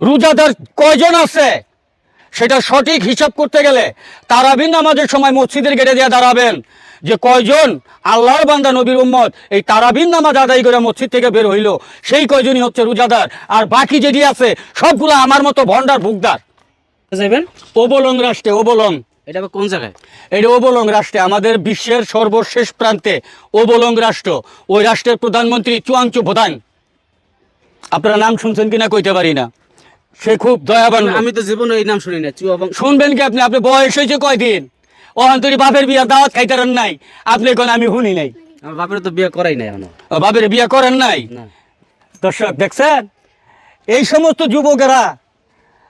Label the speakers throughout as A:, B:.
A: রোজাদার কয়জন আছে? সেটা সঠিক হিসাব করতে গেলে তারাবিন নামাজের সময় মসজিদের গেটে দিয়ে দাঁড়াবেন যে কয়জন আল্লাহর বান্দা নবীর উম্মত এই তারাবিন নামাজ আদায় করে মসজিদ থেকে বের হইল। সেই কয়জনই হচ্ছে রোজাদার। আর বাকি যেটি আছে সবগুলো আমার মতো ভণ্ডার ভুগদার।
B: যাবেন
A: ওবলং রাষ্ট্রে ওবলং।
B: এটা কোন জায়গায়?
A: এটা ওবলং রাষ্ট্রে আমাদের বিশ্বের সর্বশেষ প্রান্তে ওবলং রাষ্ট্র। ওই রাষ্ট্রের প্রধানমন্ত্রী চুয়াংচু ভোদান আপনারা নাম শুনছেন কিনা কইতে পারি না। সে খুব দয়াবান
B: আমি তো জীবনে এই নাম শুনি না
A: শুনবেন কি আপনি? আপনি বয়স হয়েছে কয়দিন? ও অন্তরি বাপের বিয়া দাওয়াত খাইতারেন নাই। আপনি কোন আমি শুনি নাই।
B: আমার বাপের তো বিয়ে করাই নাই
A: এখনও। বাপের বিয়া করেন নাই? দর্শক দেখছেন? এই সমস্ত যুবকেরা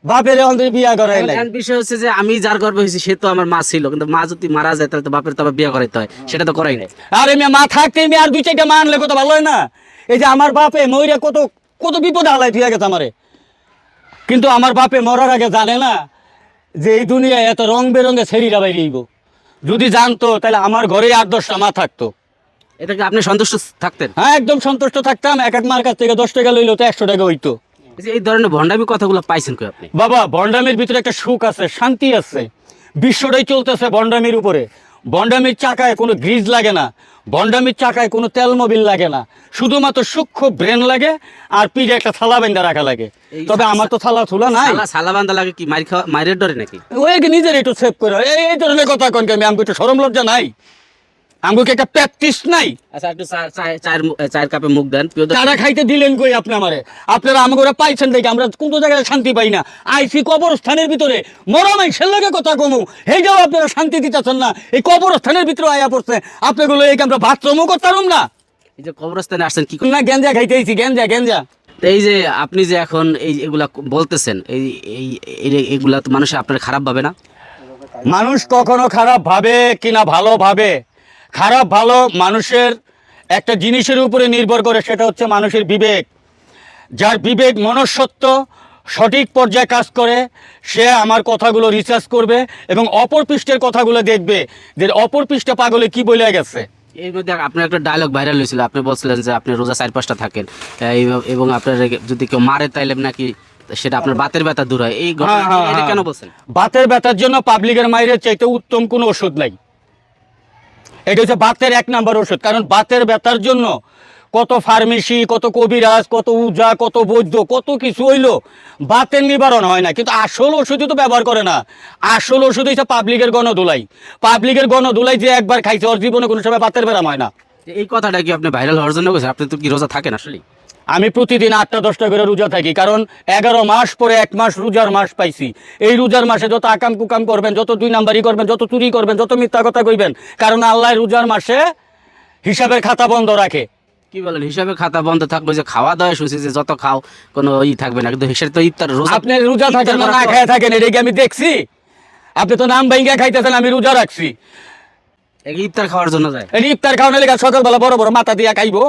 A: বাপের অন্তরি বিয়া করাই নাই।
B: বিষয় হচ্ছে যে আমি যার গর্বে হয়েছি সে তো আমার মা ছিল। কিন্তু মা যদি মারা যায় তাহলে তো বাপের তো আবার বিয়ে করাইতে হয়। সেটা তো করাই নাই।
A: আরে মেয়ে মা থাকতে মেয়ে আর দুই চারটা মা আনলে কত ভালো হয় না? এই যে আমার বাপে ময়রা কত কত বিপদে হালাই ঠিক গেছে আমারে। কিন্তু আমার বাপে মরার আগে জানে না যে এই দুনিয়ায় এত রং বেরঙে ছেড়িরা বাইরেইব যদি জানতো তাহলে আমার ঘরে আট দশটা মা থাকতো।
B: এটাকে আপনি সন্তুষ্ট থাকতেন?
A: হ্যাঁ একদম সন্তুষ্ট থাকতাম। এক এক মার কাছ থেকে দশ টাকা লইলো তো একশো টাকা হইতো।
B: এই ধরনের ভণ্ডামি কথাগুলো পাইছেন কই আপনি?
A: বাবা বন্ডামির ভিতরে একটা সুখ আছে শান্তি আছে। বিশ্বটাই চলতেছে বন্ডামির উপরে। বন্ডামির চাকায় কোনো গ্রিজ লাগে না বন্ডামির চাকায় কোনো তেল মোবিল লাগে না। শুধুমাত্র সূক্ষ্ম ব্রেন লাগে আর পিঠে একটা থালা বেঁধে রাখা লাগে। তবে আমার তো থালা থুলা নাই।
B: থালা বান্ধা বান্দা লাগে কি? মারি খাওয়া মায়ের ডরে নাকি?
A: ওই নিজের একটু সেভ করে। এই এই ধরনের কথা কনকে আমি? আমি একটু সরম লজ্জা নাই। আমাকে একটা প্র্যাকটিস নাই?
B: আচ্ছা একটু চা- চা- চায়ের কাপে মুখ দেন।
A: চারা খাইতে দিলেন কই আপনি আমারে? আপনারা আমাকে ওরা পাইছেন দেখে আমরা কোন জায়গায় শান্তি পাই না। আইসি কবরস্থানের ভিতরে। সেলকে কথা কমু। এইটাও আপনারা শান্তি দিতেছেন না। এই কবরস্থানের ভিতরে আয়া পড়ছে। আপনাগুলো এই আমরা বাথরুমও করতে পারুম না।
B: এই যে কবরস্থানে আসছেন কি?
A: না গেঞ্জা খাইতেইছি গেঞ্জা গেঞ্জা
B: এই যে আপনি যে এখন এই এগুলা বলতেছেন এই এই এই- এগুলা তো মানুষ আপনার খারাপ ভাবে না?
A: মানুষ কখনো খারাপ ভাবে কিনা ভালো ভাবে। খারাপ ভালো মানুষের একটা জিনিসের উপরে নির্ভর করে সেটা হচ্ছে মানুষের বিবেক। যার বিবেক মনস্সত্ব সঠিক পর্যায়ে কাজ করে সে আমার কথাগুলো রিসার্চ করবে এবং অপর পৃষ্ঠের কথাগুলো দেখবে যে অপর পৃষ্ঠে পাগলে কি বলে গেছে।
B: এর মধ্যে আপনার একটা ডায়লগ ভাইরাল হয়েছিল আপনি বলছিলেন যে আপনি রোজা চার পাঁচটা থাকেন এবং আপনার যদি কেউ মারে তাইলে নাকি সেটা আপনার বাতের ব্যথা দূর হয়। এই
A: হ্যাঁ, হ্যাঁ,
B: এটা কেন
A: হ্যাঁ।
B: বলছেন?
A: বাতের ব্যথার জন্য পাবলিকের মাইরের চাইতে উত্তম কোনো ওষুধ নাই। এটা হচ্ছে বাতের এক নাম্বার ওষুধ, কারণ বাতের ব্যথার জন্য কত ফার্মেসি, কত কবিরাজ, কত উজা, কত বৈদ্য, কত কিছু হইল বাতের নিবারণ হয় না। কিন্তু আসল ওষুধই তো ব্যবহার করে না। আসল ওষুধ হচ্ছে পাবলিকের গণধুলাই। পাবলিকের গণধুলাই যে একবার খাইছে, ওর জীবনে কোনো সময় বাতের ব্যারাম হয় না।
B: এই কথাটা কি আপনি ভাইরাল হওয়ার জন্য আপনি তো কি রোজা থাকেন আসলে
A: আমি প্রতিদিন আটটা দশটা করে রোজা থাকি কারণ এগারো মাস পরে এক মাস রোজার মাস পাইছি। এই রোজার মাসে যত আকাম কুকাম করবেন যত দুই নাম্বারই করবেন যত চুরি করবেন যত মিথ্যা কথা কইবেন কারণ আল্লাহ রোজার মাসে হিসাবের খাতা বন্ধ রাখে।
B: কি বলেন হিসাবে খাতা বন্ধ থাকবে যে খাওয়া দাওয়া শুনছি যে যত খাও কোনো ই থাকবে না কিন্তু হিসেবে তো ইফতার রোজা
A: আপনি রোজা থাকেন না খেয়ে থাকেন এটা কি আমি দেখছি? আপনি তো নাম ভাইঙ্গা খাইতেছেন আমি রোজা রাখছি।
B: এই ইফতার খাওয়ার জন্য যায়?
A: এই ইফতার খাওয়ানোর লেগে সকালবেলা বড় বড় মাথা দিয়া খাইবো।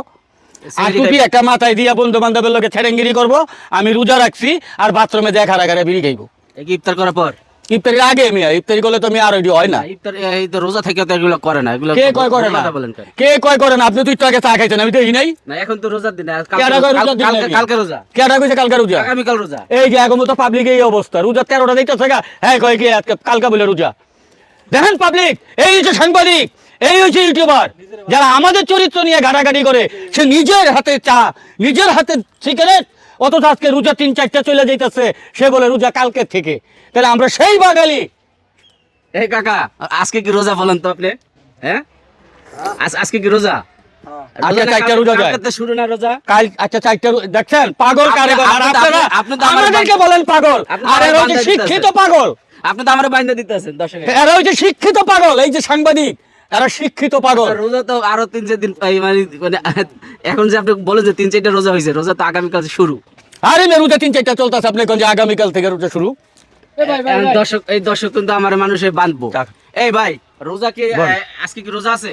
A: আর টুপি একটা মাথায় দিয়া বন্ধু বান্ধবের লোকে ছেড়েঙ্গিরি করব আমি রোজা রাখছি আর বাথরুমে দেখা রাখারে বিড়ি খাইবো।
B: ইফতার করার পর?
A: ইফতারির আগে মিয়া ইফতারি করলে তো আমি আর ওইটি হয় না।
B: ইফতার এই তো রোজা থেকে তো এগুলো করে না এগুলো
A: কে কয় করে না? কে কয় করে না? আপনি তো একটু আগে চা খাইছেন আমি তো এই নাই।
B: না এখন তো রোজার দিন কালকে রোজা?
A: কেডা কইছে কালকা রোজা?
B: আগামীকাল রোজা।
A: এই যে এখন তো পাবলিক এই অবস্থা রোজা তেরোটা দেখতেছে গা? হ্যাঁ কয় কি আজকে কালকা বলে রোজা। দেখেন পাবলিক এই যে সাংবাদিক এই হচ্ছে ইউটিউবার। যারা আমাদের চরিত্র নিয়ে ঘাটাঘাটি করে সে নিজের হাতে চা নিজের হাতে সিগারেট অথচ আজকে রোজা তিন চারটা চলে যাইতেছে সে বলে রোজা কালকে থেকে। তাহলে আমরা সেই বাঙালি।
B: এই কাকা আজকে কি রোজা বলেন তো আপনি? হ্যাঁ? আজকে কি রোজা?
A: আচ্ছা শিক্ষিত পাগল এই যে সাংবাদিক। এরা শিক্ষিত পাগল।
B: রোজা তো আরও তিন চার দিন মানে মানে এখন যে আপনি বলে যে তিন চারটা রোজা হয়েছে রোজা তো আগামীকাল শুরু।
A: আরে মে রোজা তিন চারটা চলতেছে আপনি কোন যে আগামীকাল থেকে রোজা শুরু?
B: দর্শক এই দর্শক কিন্তু আমার মানুষে বাঁধবো। এই ভাই রোজা কি আজকে কি রোজা আছে?